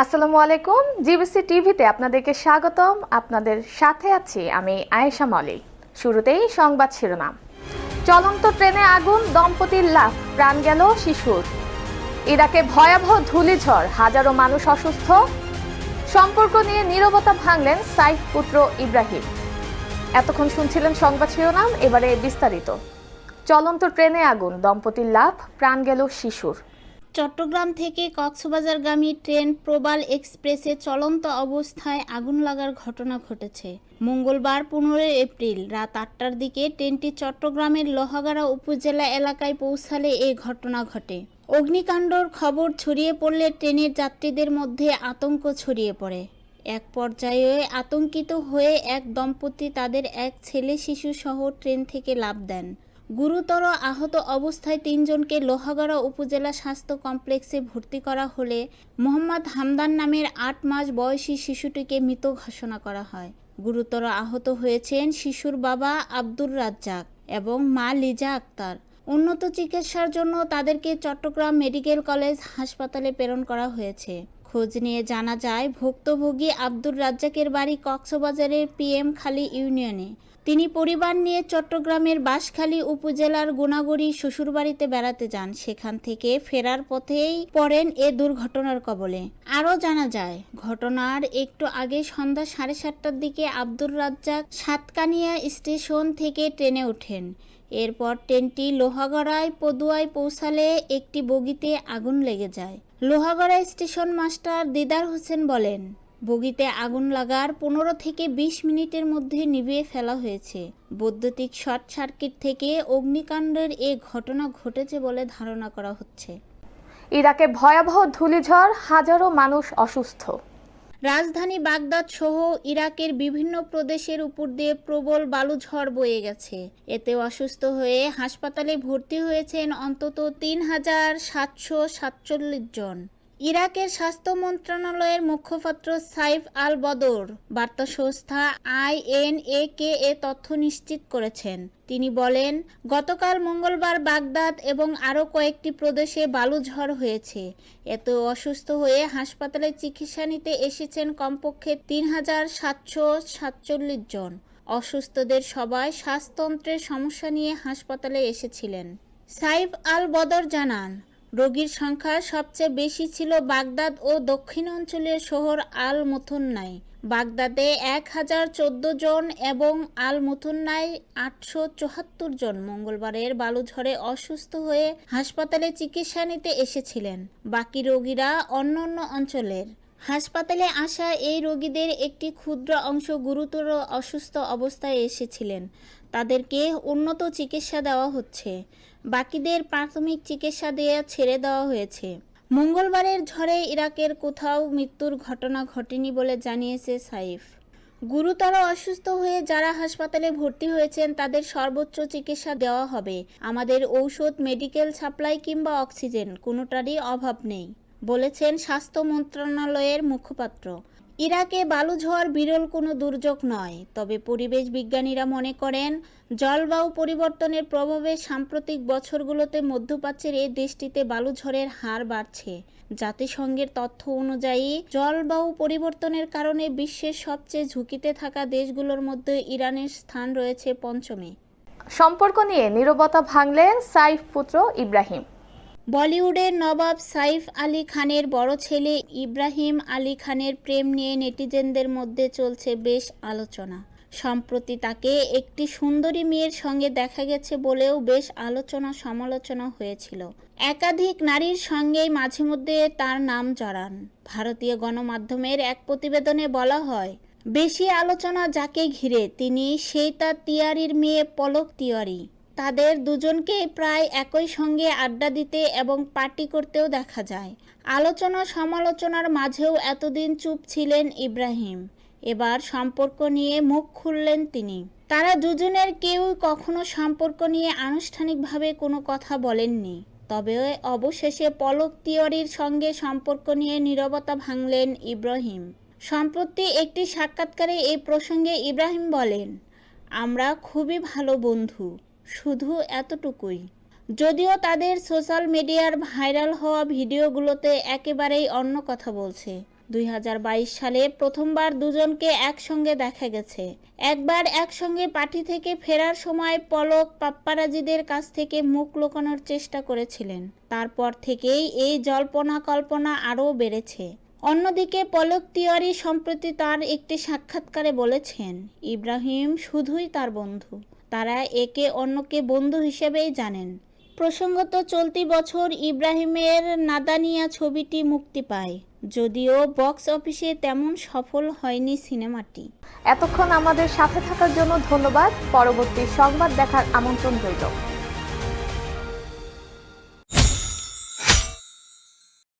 আসসালামু আলাইকুম, জিবিসি টিভিতে আপনাদেরকে স্বাগতম। আপনাদের সাথে আছি আমি আয়েশা মলিক শুরুতেই সংবাদ শিরোনাম। চলন্ত ট্রেনে আগুন, দম্পতির লাভ প্রাণ গেল শিশুর। ইরাকে ভয়াবহ ধূলিঝড়, হাজারো মানুষ অসুস্থ। সম্পর্ক নিয়ে নীরবতা ভাঙলেন সাইফ পুত্র ইব্রাহিম। এতক্ষণ শুনছিলেন সংবাদ শিরোনাম, এবারে বিস্তারিত। চলন্ত ট্রেনে আগুন, দম্পতির লাভ, প্রাণ গেল শিশুর। চট্টগ্রাম থেকে কক্সবাজারগামী ট্রেন প্রবাল এক্সপ্রেসে চলন্ত অবস্থায় আগুন লাগার ঘটনা ঘটেছে। মঙ্গলবার পনেরোই এপ্রিল রাত আটটার দিকে ট্রেনটি চট্টগ্রামের লোহাগাড়া উপজেলা এলাকায় পৌঁছালে এ ঘটনা ঘটে। অগ্নিকাণ্ডর খবর ছড়িয়ে পড়লে ট্রেনের যাত্রীদের মধ্যে আতঙ্ক ছড়িয়ে পড়ে। এক পর্যায়ে আতঙ্কিত হয়ে এক দম্পতি তাদের এক ছেলে শিশু সহ ট্রেন থেকে লাফ দেন। গুরুতর আহত অবস্থায় তিনজনকে লোহাগড়া উপজেলা স্বাস্থ্য কমপ্লেক্সে ভর্তি করা হলে মোহাম্মদ হামদান নামের আট মাস বয়সী শিশুটিকে মৃত ঘোষণা করা হয়। গুরুতর আহত হয়েছেন শিশুর বাবা আব্দুর রাজ্জাক এবং মা লিজা আক্তার। উন্নত চিকিৎসার জন্য তাদেরকে চট্টগ্রাম মেডিকেল কলেজ হাসপাতালে প্রেরণ করা হয়েছে। খোঁজ নিয়ে জানা যায়, ভুক্তভোগী আব্দুর রাজ্জাকের বাড়ি কক্সবাজারের পিএম খালি ইউনিয়নে। তিনি পরিবার নিয়ে চট্টগ্রামের বাঁশখালী উপজেলার গুণাগড়ি শ্বশুরবাড়িতে বেড়াতে যান। সেখান থেকে ফেরার পথেই পড়েন এ দুর্ঘটনার কবলে। আরও জানা যায়, ঘটনার একটু আগে সন্ধ্যা সাড়ে সাতটার দিকে আব্দুর রাজ্জাক সাতকানিয়া স্টেশন থেকে ট্রেনে ওঠেন। এরপর ট্রেনটি লোহাগড়ায়, পদুয়ায় পৌঁছালে একটি বগিতে আগুন লেগে যায়। লোহাগড়া স্টেশন মাস্টার দিদার হোসেন বলেন, বগিতে আগুন লাগার পনেরো থেকে বিশ মিনিটের মধ্যে নিভিয়ে ফেলা হয়েছে। বৈদ্যুতিক শর্ট সার্কিট থেকে অগ্নিকাণ্ডের এ ঘটনা ঘটেছে বলে ধারণা করা হচ্ছে। ইরাকে ভয়াবহ ধূলিঝড়, হাজারো মানুষ অসুস্থ। রাজধানী বাগদাদ সহ ইরাকের বিভিন্ন প্রদেশের উপর দিয়ে প্রবল বালুঝড় বয়ে গেছে। এতে অসুস্থ হয়ে হাসপাতালে ভর্তি হয়েছেন অন্তত তিন হাজার সাতশো সাতচল্লিশ জন। ইরাকের স্বাস্থ্য মন্ত্রণালয়ের মুখপাত্র সাইফ আল বদর বার্তা সংস্থা আইএনএ কে এ তথ্য নিশ্চিত করেছেন। তিনি বলেন, গতকাল মঙ্গলবার বাগদাদ এবং আরও কয়েকটি প্রদেশে বালুঝড় হয়েছে। এত অসুস্থ হয়ে হাসপাতালে চিকিৎসা নিতে এসেছেন কমপক্ষে তিন হাজার সাতশো সাতচল্লিশ জন। অসুস্থদের সবাই শ্বাসতন্ত্রের সমস্যা নিয়ে হাসপাতালে এসেছিলেন। সাইফ আল বদর জানান রোগীর সংখ্যা সবচেয়ে বেশি ছিল বাগদাদ ও দক্ষিণ অঞ্চলের শহর আল মুথন্নায় বাগদাদে এক হাজার চোদ্দ জন এবং আল মুথন্নায় আটশো চুয়াত্তর জন মঙ্গলবারের বালুঝড়ে অসুস্থ হয়ে হাসপাতালে চিকিৎসা নিতে এসেছিলেন। বাকি রোগীরা অন্য অঞ্চলের। হাসপাতালে আসা এই রোগীদের একটি ক্ষুদ্র অংশ গুরুতর অসুস্থ অবস্থায় এসেছিলেন। তাদেরকে উন্নত চিকিৎসা দেওয়া হচ্ছে। বাকিদের প্রাথমিক চিকিৎসা দিয়ে ছেড়ে দেওয়া হয়েছে। মঙ্গলবারের ঝড়ে ইরাকের কোথাও মৃত্যুর ঘটনা ঘটেনি বলে জানিয়েছে সাইফ। গুরুতর অসুস্থ হয়ে যারা হাসপাতালে ভর্তি হয়েছেন, তাদের সর্বোচ্চ চিকিৎসা দেওয়া হবে। আমাদের ঔষধ, মেডিকেল সাপ্লাই কিংবা অক্সিজেন, কোনোটারই অভাব নেই, বলেছেন স্বাস্থ্য মন্ত্রণালয়ের মুখপাত্র। ইরাকে বালুঝড় বিরল কোনো দুর্যোগ নয়, তবে পরিবেশ বিজ্ঞানীরা মনে করেন, জলবায়ু পরিবর্তনের প্রভাবে সাম্প্রতিক বছরগুলোতে মধ্যপ্রাচ্যের এই দেশটিতে বালুঝড়ের হার বাড়ছে। জাতিসংঘের তথ্য অনুযায়ী, জলবায়ু পরিবর্তনের কারণে বিশ্বের সবচেয়ে ঝুঁকিতে থাকা দেশগুলোর মধ্যে ইরানের স্থান রয়েছে পঞ্চমে। সম্পর্ক নিয়ে নীরবতা ভাঙলেন সাইফ পুত্র ইব্রাহিম। বলিউডের নবাব সাইফ আলী খানের বড় ছেলে ইব্রাহিম আলী খানের প্রেম নিয়ে নেটিজেনদের মধ্যে চলছে বেশ আলোচনা। সম্প্রতি তাকে একটি সুন্দরী মেয়ের সঙ্গে দেখা গেছে বলেও বেশ আলোচনা সমালোচনা হয়েছিল। একাধিক নারীর সঙ্গেই মাঝে মধ্যে তার নাম জড়ান। ভারতীয় গণমাধ্যমের এক প্রতিবেদনে বলা হয়, বেশি আলোচনা যাকে ঘিরে তিনি সেই তার তিয়ারির মেয়ে পলক তিওয়ারি। তাদের দুজনকে প্রায় একই সঙ্গে আড্ডা দিতে এবং পার্টি করতেও দেখা যায়। আলোচনা সমালোচনার মাঝেও এতদিন চুপ ছিলেন ইব্রাহিম। এবার সম্পর্ক নিয়ে মুখ খুললেন তিনি। তারা দুজনের কেউ কখনো সম্পর্ক নিয়ে আনুষ্ঠানিকভাবে কোনো কথা বলেননি। তবে অবশেষে পলক তিওয়ারির সঙ্গে সম্পর্ক নিয়ে নীরবতা ভাঙলেন ইব্রাহিম। সম্প্রতি একটি সাক্ষাৎকারে এই প্রসঙ্গে ইব্রাহিম বলেন, আমরা খুবই ভালো বন্ধু। শুধু এতটুকুই। যদিও তাদের সোশ্যাল মিডিয়ার ভাইরাল হওয়া ভিডিওগুলোতে একেবারেই অন্য কথা বলছে। দুই হাজার বাইশ সালে প্রথমবার দুজনকে একসঙ্গে দেখা গেছে। একবার একসঙ্গে পার্টি থেকে ফেরার সময় পলক পাপ্পারাজিদের কাছ থেকে মুখ লুকানোর চেষ্টা করেছিলেন। তারপর থেকেই এই জল্পনা কল্পনা আরও বেড়েছে। অন্যদিকে পলক তিওয়ারি সম্প্রতি তার একটি সাক্ষাৎকারে বলেছেন, ইব্রাহিম শুধুই তার বন্ধু। তারা একে অন্যকে বন্ধু হিসেবেই জানেন। প্রসঙ্গত, চলতি বছর ইব্রাহিমের নাদানিয়া ছবিটি মুক্তি পায়, যদিও বক্স অফিসে তেমন সফল হয়নি সিনেমাটি। এতক্ষণ আমাদের সাথে থাকার জন্য ধন্যবাদ। পরবর্তী সংবাদ দেখার আমন্ত্রণ রইল।